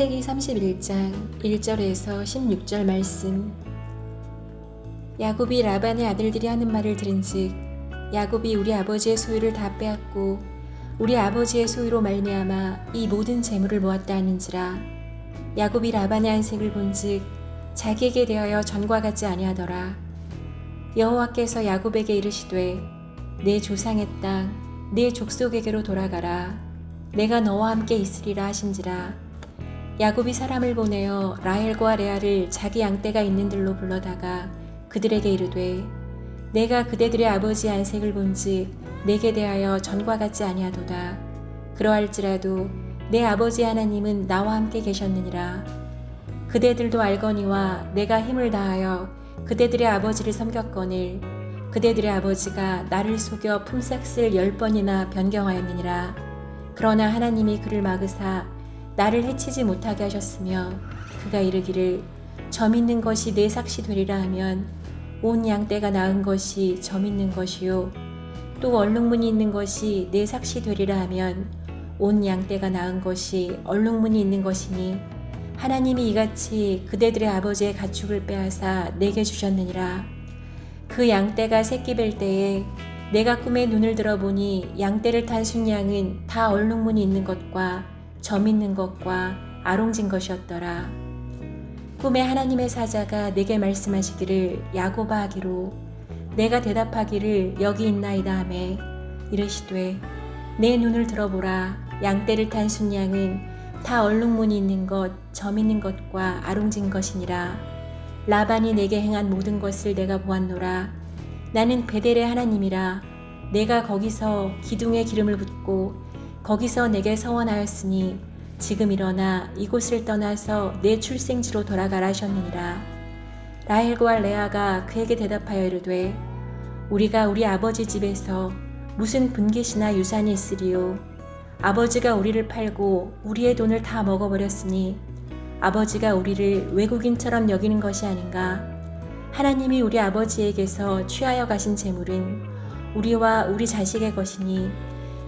창세기 31장 1절에서 16절 말씀. 야곱이 라반의 아들들이 하는 말을 들은즉 야곱이 우리 아버지의 소유를 다 빼앗고 우리 아버지의 소유로 말미암아 이 모든 재물을 모았다 하는지라. 야곱이 라반의 안색을 본즉 자기에게 대하여 전과 같지 아니하더라. 여호와께서 야곱에게 이르시되 내 조상의 땅 내 족속에게로 돌아가라. 내가 너와 함께 있으리라 하신지라 야곱이 사람을 보내어 라헬과 레아를 자기 양떼가 있는 들로 불러다가 그들에게 이르되 내가 그대들의 아버지 안색을 본즉 내게 대하여 전과 같지 아니하도다. 그러할지라도 내 아버지 하나님은 나와 함께 계셨느니라. 그대들도 알거니와 내가 힘을 다하여 그대들의 아버지를 섬겼거늘 그대들의 아버지가 나를 속여 품삯을 열 번이나 변경하였느니라. 그러나 하나님이 그를 막으사 나를 해치지 못하게 하셨으며 그가 이르기를 점 있는 것이 내 삭시 되리라 하면 온 양떼가 낳은 것이 점 있는 것이요 또 얼룩무늬 있는 것이 내 삭시 되리라 하면 온 양떼가 낳은 것이 얼룩무늬 있는 것이니 하나님이 이같이 그대들의 아버지의 가축을 빼앗아 내게 주셨느니라. 그 양떼가 새끼 뵐 때에 내가 꿈에 눈을 들어보니 양떼를 탄 순양은 다 얼룩무늬 있는 것과 점 있는 것과 아롱진 것이었더라. 꿈에 하나님의 사자가 내게 말씀하시기를 야고바 하기로 내가 대답하기를 여기 있나이다 하매 이르시되 내 눈을 들어보라. 양떼를 탄 순양은 다 얼룩무늬 있는 것, 점 있는 것과 아롱진 것이니라. 라반이 내게 행한 모든 것을 내가 보았노라. 나는 베델의 하나님이라. 내가 거기서 기둥에 기름을 붓고 거기서 내게 서원하였으니 지금 일어나 이곳을 떠나서 내 출생지로 돌아가라 하셨느니라. 라헬과 레아가 그에게 대답하여 이르되 우리가 우리 아버지 집에서 무슨 분깃이나 유산이 있으리요. 아버지가 우리를 팔고 우리의 돈을 다 먹어버렸으니 아버지가 우리를 외국인처럼 여기는 것이 아닌가. 하나님이 우리 아버지에게서 취하여 가신 재물은 우리와 우리 자식의 것이니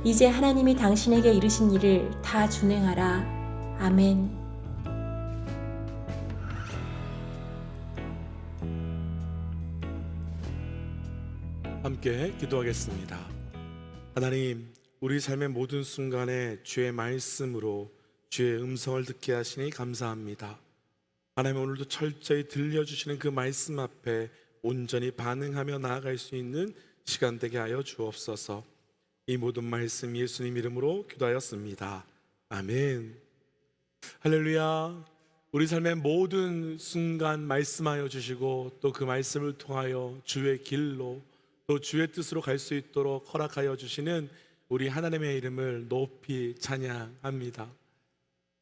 이제 하나님이 당신에게 이르신 일을 다 준행하라. 아멘. 함께 기도하겠습니다. 하나님, 우리 삶의 모든 순간에 주의 말씀으로 주의 음성을 듣게 하시니 감사합니다. 하나님 오늘도 철저히 들려주시는 그 말씀 앞에 온전히 반응하며 나아갈 수 있는 시간 되게 하여 주옵소서. 이 모든 말씀 예수님 이름으로 기도하였습니다. 아멘. 할렐루야. 우리 삶의 모든 순간 말씀하여 주시고 또 그 말씀을 통하여 주의 길로 또 주의 뜻으로 갈 수 있도록 허락하여 주시는 우리 하나님의 이름을 높이 찬양합니다.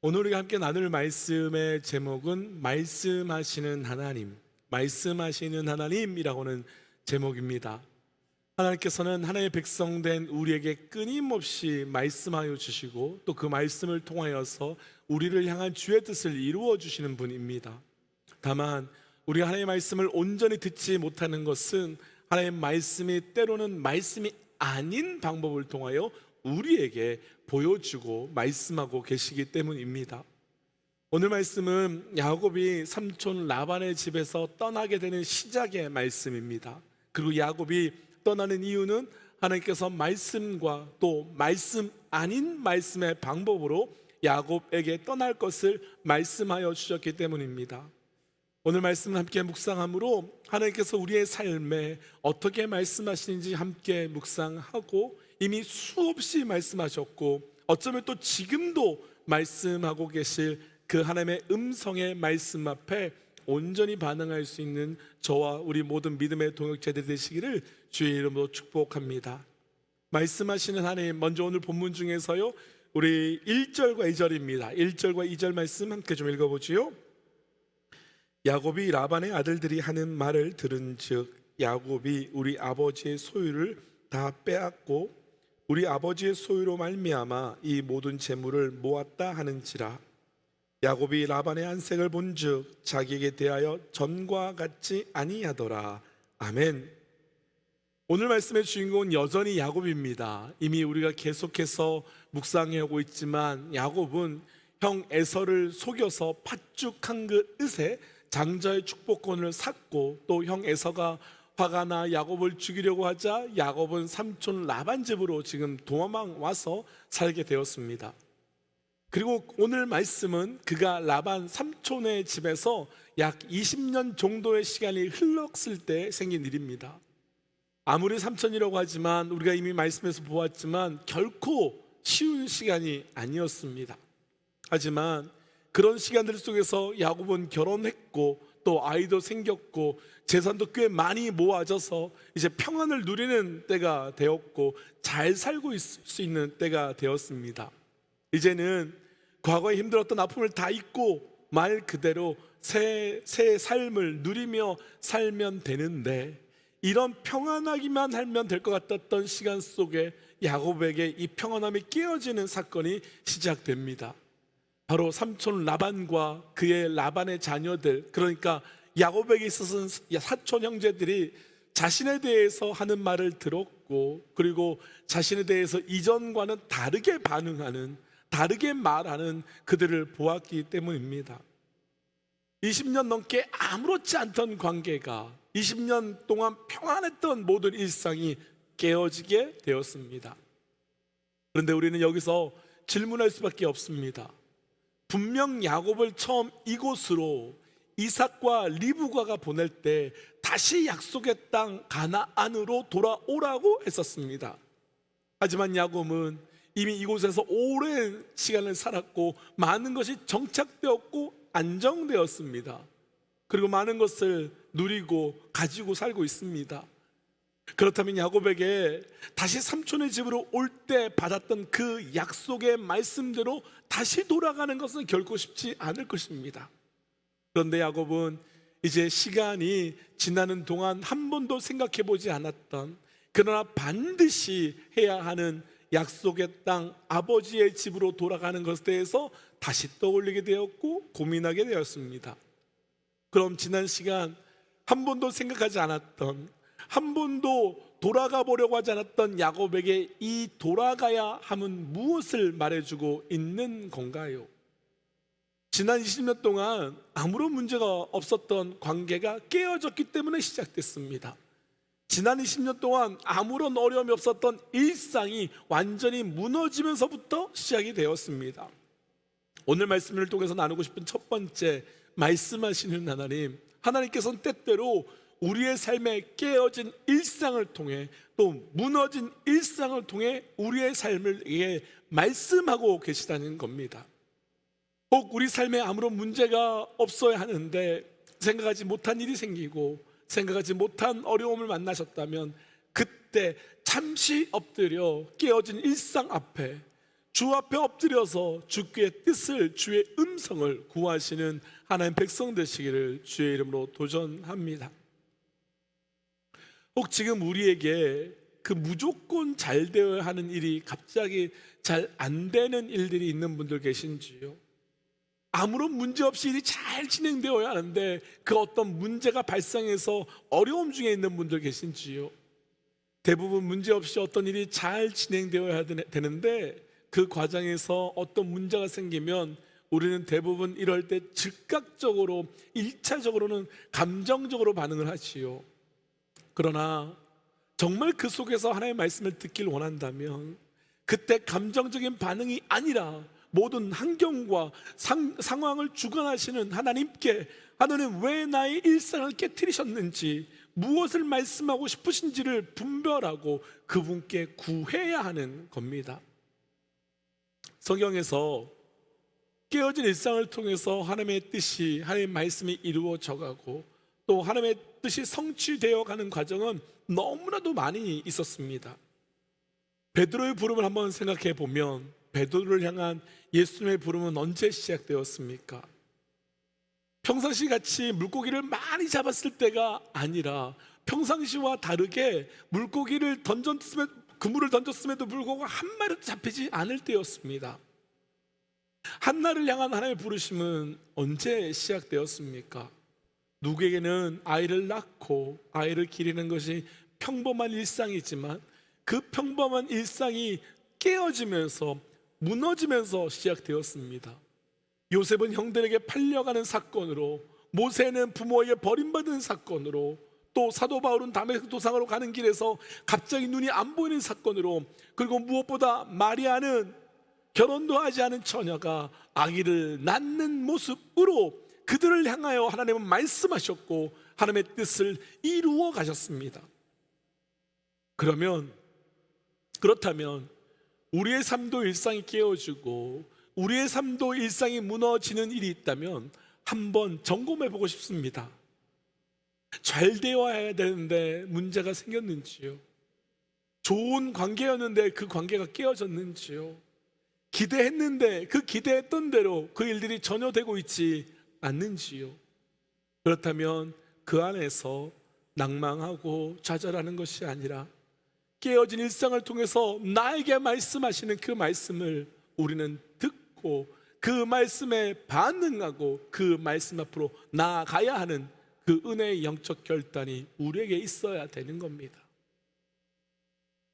오늘 우리가 함께 나눌 말씀의 제목은 말씀하시는 하나님, 말씀하시는 하나님이라고는 제목입니다. 하나님께서는 하나님의 백성된 우리에게 끊임없이 말씀하여 주시고 또 그 말씀을 통하여서 우리를 향한 주의 뜻을 이루어 주시는 분입니다. 다만 우리가 하나님의 말씀을 온전히 듣지 못하는 것은 하나님의 말씀이 때로는 말씀이 아닌 방법을 통하여 우리에게 보여주고 말씀하고 계시기 때문입니다. 오늘 말씀은 야곱이 삼촌 라반의 집에서 떠나게 되는 시작의 말씀입니다. 그리고 야곱이 떠나는 이유는 하나님께서 말씀과 또 말씀 아닌 말씀의 방법으로 야곱에게 떠날 것을 말씀하여 주셨기 때문입니다. 오늘 말씀을 함께 묵상함으로 하나님께서 우리의 삶에 어떻게 말씀하시는지 함께 묵상하고 이미 수없이 말씀하셨고 어쩌면 또 지금도 말씀하고 계실 그 하나님의 음성의 말씀 앞에 온전히 반응할 수 있는 저와 우리 모든 믿음의 동역자들 되시기를 주의 이름으로 축복합니다. 말씀하시는 하나님 먼저 오늘 본문 중에서요 우리 1절과 2절입니다. 1절과 2절 말씀 함께 좀 읽어보지요. 야곱이 라반의 아들들이 하는 말을 들은 즉 야곱이 우리 아버지의 소유를 다 빼앗고 우리 아버지의 소유로 말미암아 이 모든 재물을 모았다 하는지라 야곱이 라반의 안색을 본즉 자기에게 대하여 전과 같지 아니하더라 아멘. 오늘 말씀의 주인공은 여전히 야곱입니다. 이미 우리가 계속해서 묵상해 오고 있지만 야곱은 형 에서를 속여서 팥죽한 그릇에 장자의 축복권을 샀고 또 형 에서가 화가 나 야곱을 죽이려고 하자 야곱은 삼촌 라반 집으로 지금 도망 와서 살게 되었습니다. 그리고 오늘 말씀은 그가 라반 삼촌의 집에서 약 20년 정도의 시간이 흘렀을 때 생긴 일입니다. 아무리 삼촌이라고 하지만 우리가 이미 말씀에서 보았지만 결코 쉬운 시간이 아니었습니다. 하지만 그런 시간들 속에서 야곱은 결혼했고 또 아이도 생겼고 재산도 꽤 많이 모아져서 이제 평안을 누리는 때가 되었고 잘 살고 있을 수 있는 때가 되었습니다. 이제는 과거에 힘들었던 아픔을 다 잊고 말 그대로 새, 새 삶을 누리며 살면 되는데 이런 평안하기만 하면 될 것 같았던 시간 속에 야곱에게 이 평안함이 깨어지는 사건이 시작됩니다. 바로 삼촌 라반과 그의 라반의 자녀들 그러니까 야곱에게 있어서는 사촌 형제들이 자신에 대해서 하는 말을 들었고 그리고 자신에 대해서 이전과는 다르게 반응하는 다르게 말하는 그들을 보았기 때문입니다. 20년 넘게 아무렇지 않던 관계가 20년 동안 평안했던 모든 일상이 깨어지게 되었습니다. 그런데 우리는 여기서 질문할 수밖에 없습니다. 분명 야곱을 처음 이곳으로 이삭과 리브가가 보낼 때 다시 약속의 땅 가나안으로 돌아오라고 했었습니다. 하지만 야곱은 이미 이곳에서 오랜 시간을 살았고 많은 것이 정착되었고 안정되었습니다. 그리고 많은 것을 누리고 가지고 살고 있습니다. 그렇다면 야곱에게 다시 삼촌의 집으로 올 때 받았던 그 약속의 말씀대로 다시 돌아가는 것은 결코 쉽지 않을 것입니다. 그런데 야곱은 이제 시간이 지나는 동안 한 번도 생각해 보지 않았던 그러나 반드시 해야 하는 약속의 땅 아버지의 집으로 돌아가는 것에 대해서 다시 떠올리게 되었고 고민하게 되었습니다. 그럼 지난 시간 한 번도 생각하지 않았던 한 번도 돌아가 보려고 하지 않았던 야곱에게 이 돌아가야 함은 무엇을 말해주고 있는 건가요? 지난 20년 동안 아무런 문제가 없었던 관계가 깨어졌기 때문에 시작됐습니다. 지난 20년 동안 아무런 어려움이 없었던 일상이 완전히 무너지면서부터 시작이 되었습니다. 오늘 말씀을 통해서 나누고 싶은 첫 번째 말씀하시는 하나님, 하나님께서는 때때로 우리의 삶에 깨어진 일상을 통해 또 무너진 일상을 통해 우리의 삶을 위해 말씀하고 계시다는 겁니다. 혹 우리 삶에 아무런 문제가 없어야 하는데 생각하지 못한 일이 생기고 생각하지 못한 어려움을 만나셨다면 그때 잠시 엎드려 깨어진 일상 앞에 주 앞에 엎드려서 주의 뜻을 주의 음성을 구하시는 하나님 백성 되시기를 주의 이름으로 도전합니다. 혹 지금 우리에게 그 무조건 잘 되어야 하는 일이 갑자기 잘 안 되는 일들이 있는 분들 계신지요? 아무런 문제 없이 일이 잘 진행되어야 하는데 그 어떤 문제가 발생해서 어려움 중에 있는 분들 계신지요? 대부분 문제 없이 어떤 일이 잘 진행되어야 되는데 그 과정에서 어떤 문제가 생기면 우리는 대부분 이럴 때 즉각적으로 일차적으로는 감정적으로 반응을 하지요. 그러나 정말 그 속에서 하나님의 말씀을 듣길 원한다면 그때 감정적인 반응이 아니라 모든 환경과 상, 상황을 주관하시는 하나님께 하나님 왜 나의 일상을 깨뜨리셨는지 무엇을 말씀하고 싶으신지를 분별하고 그분께 구해야 하는 겁니다. 성경에서 깨어진 일상을 통해서 하나님의 뜻이 하나님의 말씀이 이루어져 가고 또 하나님의 뜻이 성취되어 가는 과정은 너무나도 많이 있었습니다. 베드로의 부름을 한번 생각해 보면 베드로를 향한 예수님의 부름은 언제 시작되었습니까? 평상시 같이 물고기를 많이 잡았을 때가 아니라 평상시와 다르게 물고기를 던졌으면 그물을 던졌음에도 불구하고 한 마리도 잡히지 않을 때였습니다. 한나를 향한 하나님의 부르심은 언제 시작되었습니까? 누구에게는 아이를 낳고 아이를 기리는 것이 평범한 일상이지만 그 평범한 일상이 깨어지면서 무너지면서 시작되었습니다. 요셉은 형들에게 팔려가는 사건으로 모세는 부모에게 버림받은 사건으로 또 사도 바울은 다메섹 도상으로 가는 길에서 갑자기 눈이 안 보이는 사건으로 그리고 무엇보다 마리아는 결혼도 하지 않은 처녀가 아기를 낳는 모습으로 그들을 향하여 하나님은 말씀하셨고 하나님의 뜻을 이루어 가셨습니다. 그러면 그렇다면 우리의 삶도 일상이 깨어지고 우리의 삶도 일상이 무너지는 일이 있다면 한번 점검해 보고 싶습니다. 잘 되어야 되는데 문제가 생겼는지요? 좋은 관계였는데 그 관계가 깨어졌는지요? 기대했는데 그 기대했던 대로 그 일들이 전혀 되고 있지 않는지요? 그렇다면 그 안에서 낭망하고 좌절하는 것이 아니라 깨어진 일상을 통해서 나에게 말씀하시는 그 말씀을 우리는 듣고 그 말씀에 반응하고 그 말씀 앞으로 나아가야 하는 그 은혜의 영적 결단이 우리에게 있어야 되는 겁니다.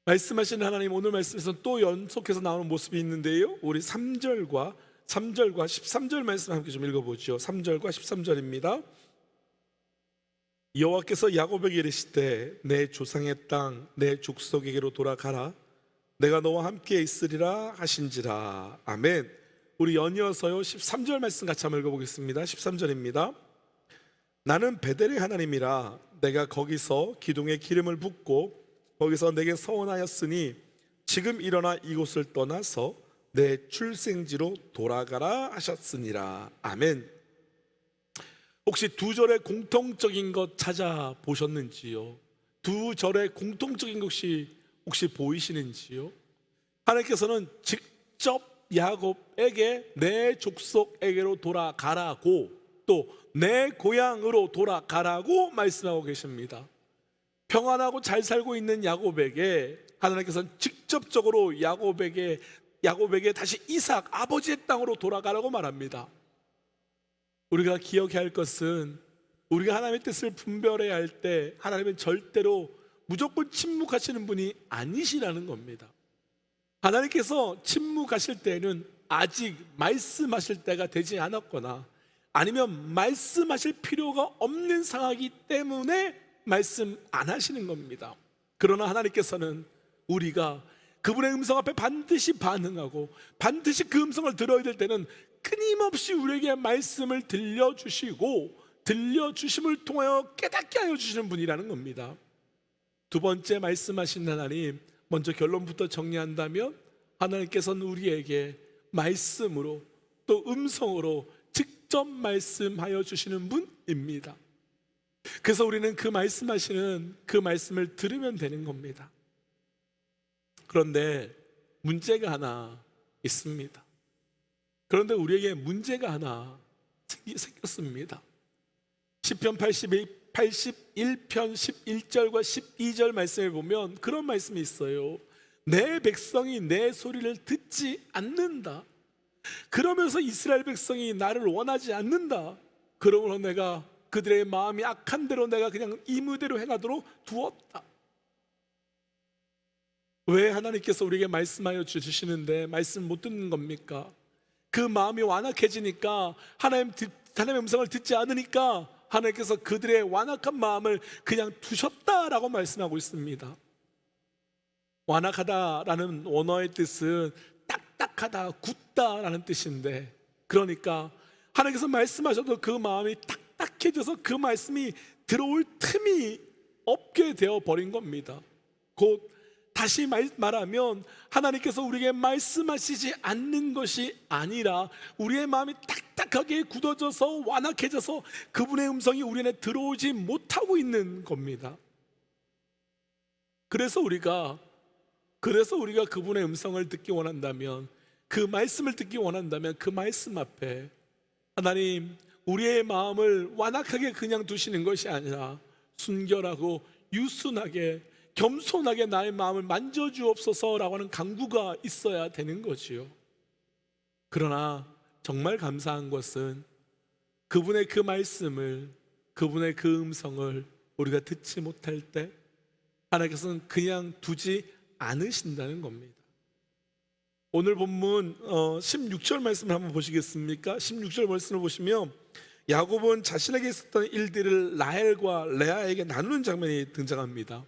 말씀하신 하나님 오늘 말씀에서 또 연속해서 나오는 모습이 있는데요. 우리 3절과 3절과 13절 말씀 함께 좀 읽어보죠. 3절과 13절입니다. 여호와께서 야곱에게 이르시되 내 조상의 땅 내 족속에게로 돌아가라. 내가 너와 함께 있으리라 하신지라. 아멘. 우리 연이어서요 13절 말씀 같이 한번 읽어보겠습니다. 13절입니다. 나는 베델의 하나님이라 내가 거기서 기둥에 기름을 붓고 거기서 내게 서원하였으니 지금 일어나 이곳을 떠나서 내 출생지로 돌아가라 하셨으니라. 아멘 혹시 두 절의 공통적인 것 찾아보셨는지요? 두 절의 공통적인 것이 혹시 보이시는지요? 하나님께서는 직접 야곱에게 내 족속에게로 돌아가라고 또 내 고향으로 돌아가라고 말씀하고 계십니다. 평안하고 잘 살고 있는 야곱에게 하나님께서는 직접적으로 야곱에게 야곱에게 다시 이삭 아버지의 땅으로 돌아가라고 말합니다. 우리가 기억해야 할 것은 우리가 하나님의 뜻을 분별해야 할 때 하나님은 절대로 무조건 침묵하시는 분이 아니시라는 겁니다. 하나님께서 침묵하실 때는 아직 말씀하실 때가 되지 않았거나 아니면 말씀하실 필요가 없는 상황이기 때문에 말씀 안 하시는 겁니다. 그러나 하나님께서는 우리가 그분의 음성 앞에 반드시 반응하고 반드시 그 음성을 들어야 될 때는 끊임없이 우리에게 말씀을 들려주시고 들려주심을 통하여 깨닫게 하여 주시는 분이라는 겁니다. 두 번째 말씀하신 하나님 먼저 결론부터 정리한다면 하나님께서는 우리에게 말씀으로 또 음성으로 직접 말씀하여 주시는 분입니다. 그래서 우리는 그 말씀하시는 그 말씀을 들으면 되는 겁니다. 그런데 문제가 하나 있습니다. 그런데 우리에게 문제가 하나 생겼습니다. 시편 81, 81편 11절과 12절 말씀을 보면 그런 말씀이 있어요. 내 백성이 내 소리를 듣지 않는다. 그러면서 이스라엘 백성이 나를 원하지 않는다. 그러므로 내가 그들의 마음이 악한 대로 내가 그냥 이무대로 행하도록 두었다. 왜 하나님께서 우리에게 말씀하여 주시는데 말씀 못 듣는 겁니까? 그 마음이 완악해지니까 하나님 듣, 하나님의 음성을 듣지 않으니까 하나님께서 그들의 완악한 마음을 그냥 두셨다라고 말씀하고 있습니다. 완악하다라는 원어의 뜻은 딱딱하다, 굳다라는 뜻인데 그러니까 하나님께서 말씀하셔도 그 마음이 딱딱해져서 그 말씀이 들어올 틈이 없게 되어 버린 겁니다. 곧 다시 말, 말하면 하나님께서 우리에게 말씀하시지 않는 것이 아니라 우리의 마음이 딱딱하게 굳어져서 완악해져서 그분의 음성이 우리 안에 들어오지 못하고 있는 겁니다. 그래서 우리가 그래서 우리가 그분의 음성을 듣기 원한다면 그 말씀을 듣기 원한다면 그 말씀 앞에 하나님 우리의 마음을 완악하게 그냥 두시는 것이 아니라 순결하고 유순하게 겸손하게 나의 마음을 만져주옵소서라고 하는 강구가 있어야 되는 거지요. 그러나 정말 감사한 것은 그분의 그 말씀을 그분의 그 음성을 우리가 듣지 못할 때 하나님께서는 그냥 두지 않으신다는 겁니다. 오늘 본문 어, 16절 말씀을 한번 보시겠습니까? 16절 말씀을 보시면 야곱은 자신에게 있었던 일들을 라헬과 레아에게 나누는 장면이 등장합니다.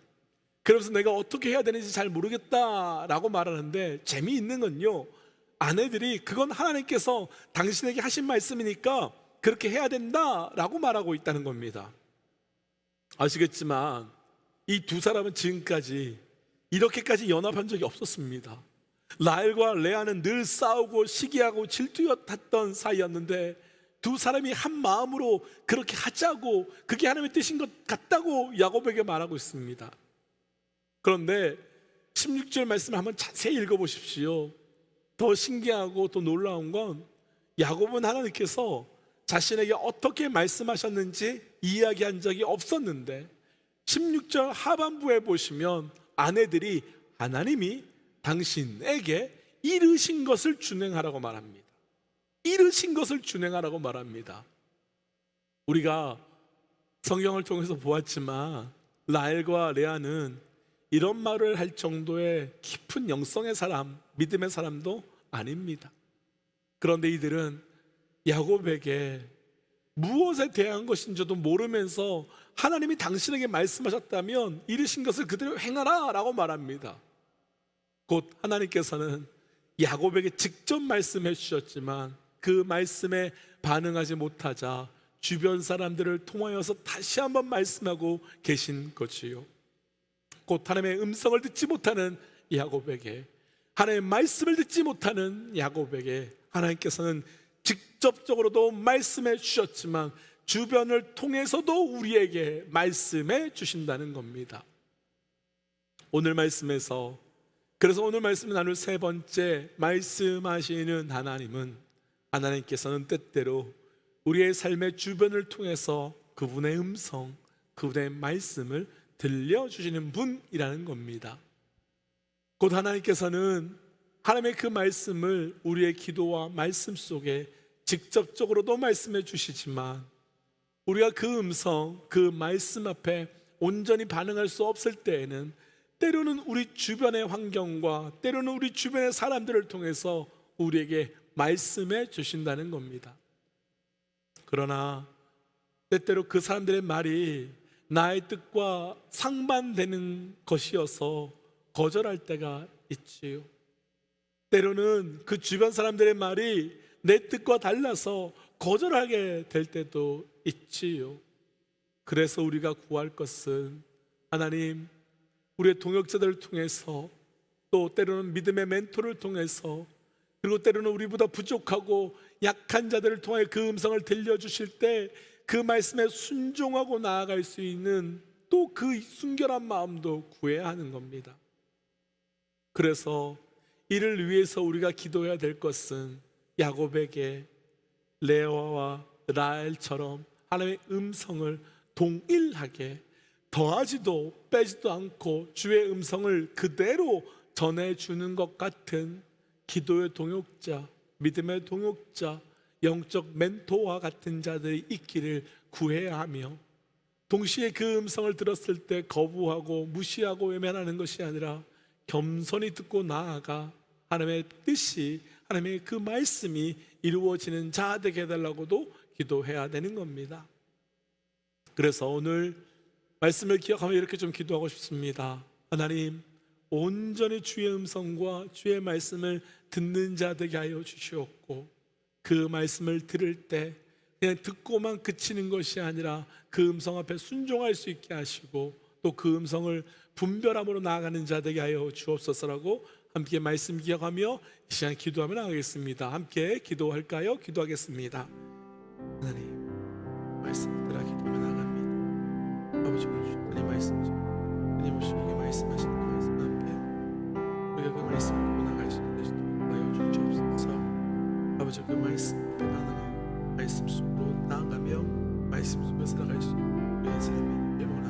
그러면서 내가 어떻게 해야 되는지 잘 모르겠다라고 말하는데 재미있는 건요. 아내들이 그건 하나님께서 당신에게 하신 말씀이니까 그렇게 해야 된다라고 말하고 있다는 겁니다. 아시겠지만 이 두 사람은 지금까지 이렇게까지 연합한 적이 없었습니다. 라헬과 레아는 늘 싸우고 시기하고 질투였던 사이였는데 두 사람이 한 마음으로 그렇게 하자고 그게 하나님의 뜻인 것 같다고 야곱에게 말하고 있습니다. 그런데 16절 말씀을 한번 자세히 읽어보십시오. 더 신기하고 더 놀라운 건 야곱은 하나님께서 자신에게 어떻게 말씀하셨는지 이야기한 적이 없었는데 16절 하반부에 보시면 아내들이 하나님이 당신에게 이르신 것을 준행하라고 말합니다. 이르신 것을 준행하라고 말합니다. 우리가 성경을 통해서 보았지만 라엘과 레아는 이런 말을 할 정도의 깊은 영성의 사람, 믿음의 사람도 아닙니다. 그런데 이들은 야곱에게 무엇에 대한 것인지도 모르면서 하나님이 당신에게 말씀하셨다면 이르신 것을 그대로 행하라 라고 말합니다. 곧 하나님께서는 야곱에게 직접 말씀해 주셨지만 그 말씀에 반응하지 못하자 주변 사람들을 통하여서 다시 한번 말씀하고 계신 거지요. 곧 하나님의 음성을 듣지 못하는 야곱에게 하나님의 말씀을 듣지 못하는 야곱에게 하나님께서는 직접적으로도 말씀해 주셨지만 주변을 통해서도 우리에게 말씀해 주신다는 겁니다. 오늘 말씀에서 그래서 오늘 말씀 나눌 세 번째 말씀하시는 하나님은 하나님께서는 때때로 우리의 삶의 주변을 통해서 그분의 음성, 그분의 말씀을 들려주시는 분이라는 겁니다. 곧 하나님께서는 하나님의 그 말씀을 우리의 기도와 말씀 속에 직접적으로도 말씀해 주시지만 우리가 그 음성, 그 말씀 앞에 온전히 반응할 수 없을 때에는 때로는 우리 주변의 환경과 때로는 우리 주변의 사람들을 통해서 우리에게 말씀해 주신다는 겁니다. 그러나 때때로 그 사람들의 말이 나의 뜻과 상반되는 것이어서 거절할 때가 있지요. 때로는 그 주변 사람들의 말이 내 뜻과 달라서 거절하게 될 때도 있지요. 그래서 우리가 구할 것은 하나님, 우리의 동역자들을 통해서 또 때로는 믿음의 멘토를 통해서 그리고 때로는 우리보다 부족하고 약한 자들을 통해 그 음성을 들려주실 때 그 말씀에 순종하고 나아갈 수 있는 또 그 순결한 마음도 구해야 하는 겁니다. 그래서 이를 위해서 우리가 기도해야 될 것은 야곱에게 레아와 라엘처럼 하나님의 음성을 동일하게 더하지도 빼지도 않고 주의 음성을 그대로 전해주는 것 같은 기도의 동역자, 믿음의 동역자, 영적 멘토와 같은 자들이 있기를 구해야 하며 동시에 그 음성을 들었을 때 거부하고 무시하고 외면하는 것이 아니라 겸손히 듣고 나아가 하나님의 뜻이 하나님의 그 말씀이 이루어지는 자 되게 해달라고도 기도해야 되는 겁니다. 그래서 오늘 말씀을 기억하며 이렇게 좀 기도하고 싶습니다. 하나님, 온전히 주의 음성과 주의 말씀을 듣는 자 되게 하여 주시옵고 그 말씀을 들을 때 그냥 듣고만 그치는 것이 아니라 그 음성 앞에 순종할 수 있게 하시고 또 그 음성을 분별함으로 나아가는 자 되게 하여 주옵소서라고 함께 말씀 기억하며 이 시간 기도하며 나가겠습니다. 함께 기도할까요? 기도하겠습니다. 하나님 말씀 들어 기도하며 나갑니다. 아버지 오늘 주님 말씀 좀 하나님 우리에게 말씀하시는 그 말씀 앞에 우리가 그 말씀 듣고 나갈 수 주시옵소서. 아버지 그 말씀 대단한 말씀 속으로 나아가며 말씀 속에서 나갈 수 우리의 삶이 원합니다.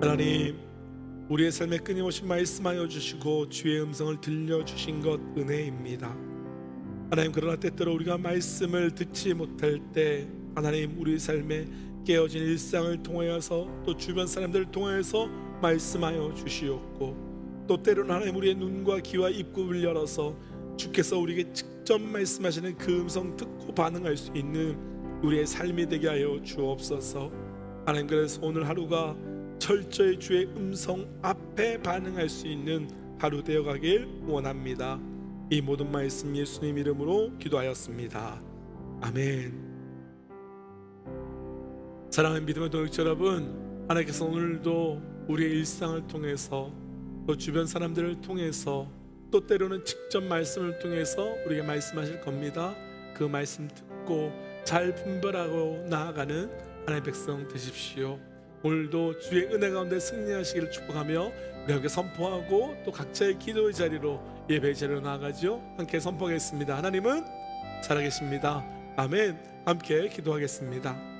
하나님 우리의 삶에 끊임없이 말씀하여 주시고 주의 음성을 들려주신 것 은혜입니다 하나님 그러나 때때로 우리가 말씀을 듣지 못할 때 하나님 우리 삶에 깨어진 일상을 통하여서 또 주변 사람들을 통하여서 말씀하여 주시옵고 또 때로는 하나님 우리의 눈과 귀와 입구를 열어서 주께서 우리에게 직접 말씀하시는 그 음성 듣고 반응할 수 있는 우리의 삶이 되게 하여 주옵소서. 하나님 그래서 오늘 하루가 철저히 주의 음성 앞에 반응할 수 있는 하루 되어 가길 원합니다. 이 모든 말씀 예수님 이름으로 기도하였습니다. 아멘. 사랑하는 믿음의 동역자 여러분, 하나님께서 오늘도 우리의 일상을 통해서 또 주변 사람들을 통해서 또 때로는 직접 말씀을 통해서 우리에게 말씀하실 겁니다. 그 말씀 듣고 잘 분별하고 나아가는 하나님의 백성 되십시오. 오늘도 주의 은혜 가운데 승리하시기를 축복하며 우리 함께 선포하고 또 각자의 기도의 자리로 예배의 자리로 나아가죠. 함께 선포하겠습니다. 하나님은 살아계십니다. 아멘. 함께 기도하겠습니다.